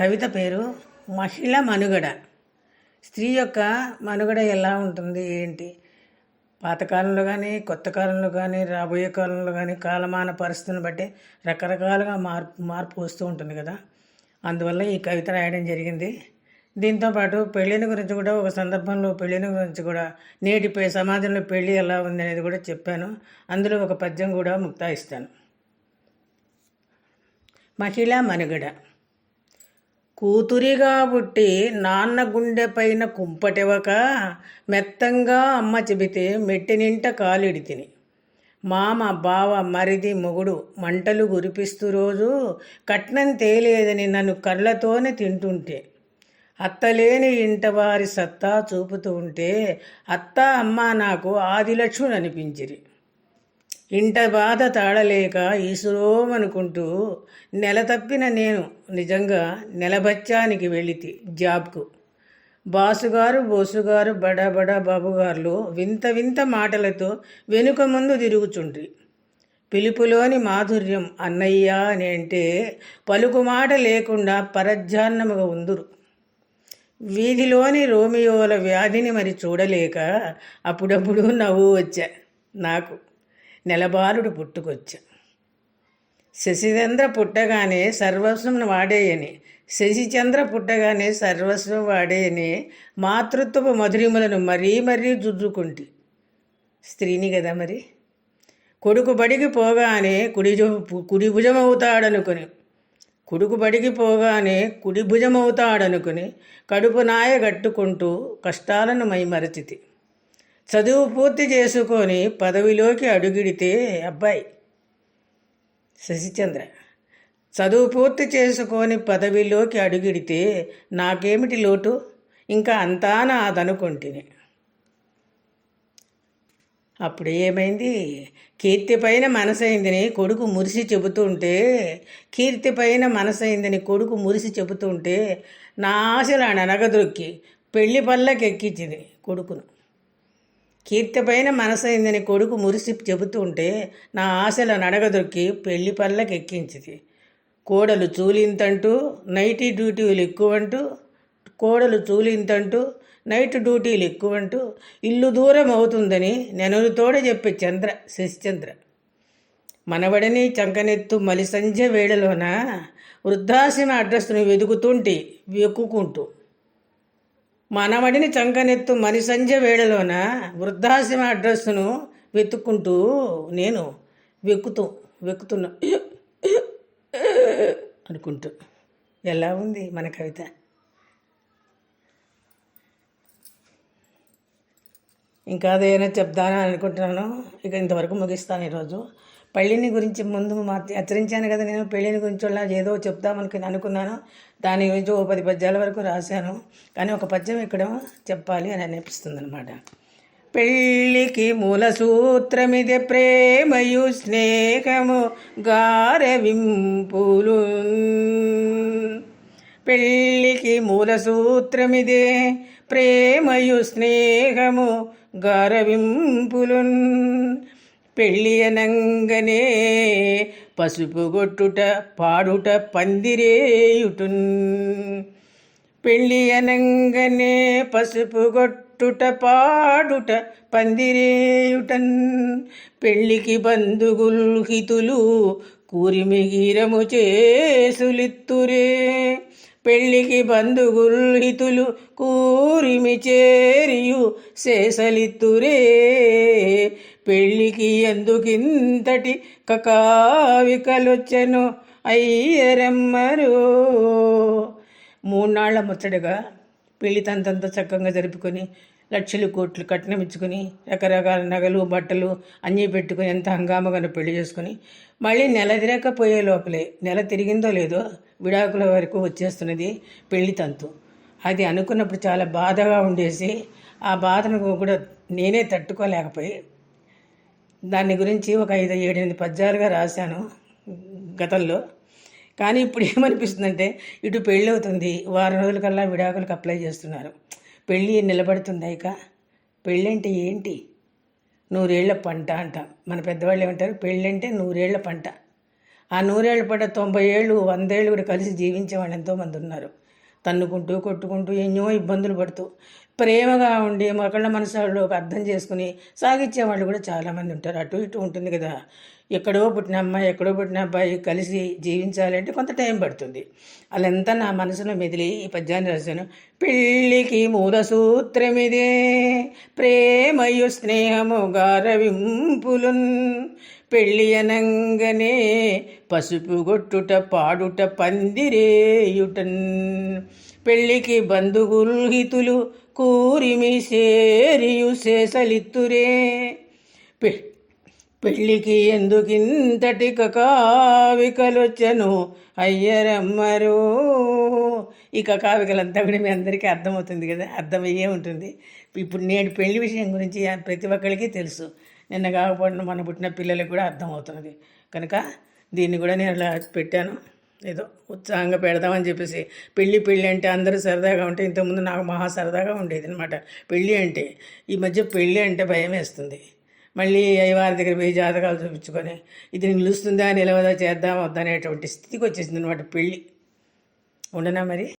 కవిత పేరు మహిళ మనుగడ. స్త్రీ యొక్క మనుగడ ఎలా ఉంటుంది ఏంటి? పాతకాలంలో కానీ కొత్త కాలంలో కానీ రాబోయే కాలంలో కానీ కాలమాన పరిస్థితులను బట్టి రకరకాలుగా మార్పు మార్పు వస్తూ ఉంటుంది కదా. అందువల్ల ఈ కవిత రాయడం జరిగింది. దీంతోపాటు పెళ్ళిని గురించి కూడా ఒక సందర్భంలో పెళ్ళిని గురించి కూడా నేటి సమాజంలో పెళ్ళి ఎలా ఉంది అనేది కూడా చెప్పాను. అందులో ఒక పద్యం కూడా ముక్తాయిస్తాను. మహిళా మనుగడ. కూతురిగా పుట్టి నాన్న గుండెపైన కుంపటివక మెత్తంగా అమ్మ చెబితే మెట్టినింట కాలిడి తిని. మామ బావ మరిది మొగుడు మంటలు గురిపిస్తూ రోజు కట్నం తేలేదని నన్ను కళ్ళతోనే తింటుంటే. అత్తలేని ఇంటవారి సత్తా చూపుతూ ఉంటే అత్త అమ్మ నాకు ఆదిలక్ష్ముడు అనిపించిరి ఇంట బాధ తాళలేక ఈసురోమనుకుంటూ నెల తప్పిన నేను నిజంగా నెలబచ్చానికి వెళితే జాబ్కు. బాసుగారు బోసుగారు బడా బడా బాబుగారులు వింత వింత మాటలతో వెనుక ముందు తిరుగుచుండ్రి. పిలుపులోని మాధుర్యం అన్నయ్య అని అంటే పలుకు మాట లేకుండా పరధ్యాన్నముగా ఉందురు. వీధిలోని రోమియోల వ్యాధిని మరి చూడలేక అప్పుడప్పుడు నవ్వు వచ్చా నాకు. నెలబాలుడు పుట్టుకొచ్చా. శశిచంద్ర పుట్టగానే సర్వస్వం వాడేయని శశిచంద్ర పుట్టగానే సర్వస్వం వాడేయని మాతృత్వపు మధురిములను మరీ మరీ జుజ్జుకుంటి. స్త్రీని కదా మరి? కొడుకు బడికి పోగానే కుడి కుడి భుజమవుతాడనుకుని కొడుకు బడికి పోగానే కుడి భుజమవుతాడనుకుని కడుపు నాయ గట్టుకుంటూ కష్టాలను మైమరచితి. చదువు పూర్తి చేసుకొని పదవిలోకి అడుగిడితే అబ్బాయి శశిచంద్ర చదువు పూర్తి చేసుకొని పదవిలోకి అడుగిడితే నాకేమిటి లోటు? ఇంకా అంతా నాదనుకుంటుని. అప్పుడు ఏమైంది? కీర్తి పైన మనసైందని కొడుకు మురిసి చెబుతుంటే కీర్తి పైన మనసైందని కొడుకు మురిసి చెబుతుంటే నా ఆశలు అనగదొక్కి పెళ్ళి పళ్ళకి ఎక్కించింది కొడుకును. కీర్తి పైన మనసైందని కొడుకు మురిసి చెబుతుంటే నా ఆశల నడగదొక్కి పెళ్ళి పళ్ళకి కోడలు చూలింతంటూ నైటీ డ్యూటీలు ఎక్కువంటూ కోడలు చూలింతంటూ నైట్ డ్యూటీలు ఎక్కువంటూ ఇల్లు దూరం అవుతుందని నెనరుతోడ చెప్పే చంద్ర శశిచంద్ర. మనవడిని చంకనెత్తు మలి సంధ్య వేళలోన వృద్ధాశ్రమ అడ్రస్ను వెతుకుతుంటే వెక్కుకుంటూ. మనవడిని చంకనెత్తు మలి వేళలోన వృద్ధాశ్రమ అడ్రస్ను వెతుక్కుంటూ నేను వెక్కుతూ వెక్కుతున్నా అనుకుంటూ. ఎలా ఉంది మన కవిత? ఇంకా అదేమైనా చెప్తానా అనుకుంటున్నాను. ఇక ఇంతవరకు ముగిస్తాను ఈరోజు. పెళ్ళిని గురించి ముందు మా హెచ్చరించాను కదా నేను. పెళ్ళిని గురించి అలా ఏదో చెప్దామనుకుని అనుకున్నాను. దాని గురించి ఓ పది పద్యాల వరకు రాశాను. కానీ ఒక పద్యం ఇక్కడ చెప్పాలి అని అనిపిస్తుంది అనమాట పెళ్ళికి మూల సూత్రమిది ప్రేమయు స్నేహము గారవింపులు. పెళ్ళికి మూల సూత్రమిదే ప్రేమయు స్నేహము గారవింపులున్ పెళ్ళియనంగనే పసుపు కొట్టుట పాడుట పందిరేయుటున్. పెళ్ళియనంగనే పసుపు కొట్టుట పాడుట పందిరేయుటన్. పెళ్ళికి బంధుగుల్హితులు కూరిమిగిరము చేసులిత్తురే. పెళ్ళికి బంధుగుల్హితులు కూరిమి చేరియు శేషలిత్తురే. పెళ్ళికి ఎందుకింతటి కకావికలొచ్చెను అయ్యరమ్మరు. మూడు నాళ్ళ ముచ్చటగా పెళ్ళి తంతంత చక్కగా జరుపుకొని లక్షలు కోట్లు కట్నం ఇచ్చుకొని రకరకాల నగలు బట్టలు అన్నీ పెట్టుకొని ఎంత హంగామగానో పెళ్ళి చేసుకొని మళ్ళీ నెల తిరగకపోయే లోపలే నెల తిరిగిందో లేదో విడాకుల వరకు వచ్చేస్తున్నది పెళ్ళి తంతు. అది అనుకున్నప్పుడు చాలా బాధగా ఉండేసి ఆ బాధను కూడా నేనే తట్టుకోలేకపోయి దాని గురించి ఒక ఐదు ఏడెనిమిది పద్యాలుగా రాశాను గతంలో. కానీ ఇప్పుడు ఏమనిపిస్తుందంటే ఇటు పెళ్ళి అవుతుంది వారం రోజుల కల్లా విడాకులకు అప్లై చేస్తున్నారు. పెళ్ళి నిలబడుతుందా పెళ్ళంటే ఏంటి? నూరేళ్ళ పంట అంట. మన పెద్దవాళ్ళు ఏమంటారు? పెళ్ళంటే నూరేళ్ళ పంట. ఆ నూరేళ్ళ పంట తొంభై ఏళ్ళు వందేళ్ళు కూడా కలిసి జీవించే వాళ్ళు ఎంతోమంది ఉన్నారు. తన్నుకుంటూ కొట్టుకుంటూ ఎన్నో ఇబ్బందులు పడుతూ. ప్రేమగా ఉండి ఒకళ్ళ మనసులో అర్థం చేసుకుని సాగించే వాళ్ళు కూడా చాలామంది ఉంటారు. అటు ఇటు ఉంటుంది కదా. ఎక్కడో పుట్టిన అమ్మాయి ఎక్కడో పుట్టిన అబ్బాయి కలిసి జీవించాలంటే కొంత టైం పడుతుంది. అలంతా నా మనసులో మెదిలి ఈ పద్యాన్ని రాశాను. పెళ్ళికి మూల సూత్రమిదే ప్రేమయు స్నేహము గారవింపులున్. పెళ్ళి అనంగనే పసుపు గొట్టుట పాడుట పందిరేయుటన్. పెళ్ళికి బంధుగుల్హితులు కూరిమి సేరియు శేషలిత్తురే పె పెళ్ళికి ఎందుకింతటి కకావికలొచ్చను అయ్యరమ్మరు. ఈ కకావికలంతా కూడా మీ అందరికీ అర్థమవుతుంది కదా అర్థమయ్యే ఉంటుంది. ఇప్పుడు నేడు పెళ్ళి విషయం గురించి ప్రతి ఒక్కరికి తెలుసు. నిన్న కాకపోయినా మన పుట్టిన పిల్లలకు కూడా అర్థమవుతున్నది కనుక దీన్ని కూడా నేను అలా పెట్టాను. ఏదో ఉత్సాహంగా పెడదామని చెప్పేసి పెళ్ళి పెళ్ళి అంటే అందరూ సరదాగా ఉంటే ఇంతకుముందు నాకు మహా సరదాగా ఉండేది అనమాట పెళ్ళి అంటే ఈ మధ్య పెళ్ళి అంటే భయం వేస్తుంది. మళ్ళీ అయ్యవారి దగ్గర పోయి జాతకాలు చూపించుకొని ఇది నిలుస్తుందా నిలవదా చేద్దాం వద్దా అనేటువంటి స్థితికి వచ్చేసింది అనమాట పెళ్ళి. ఉండనా మరి?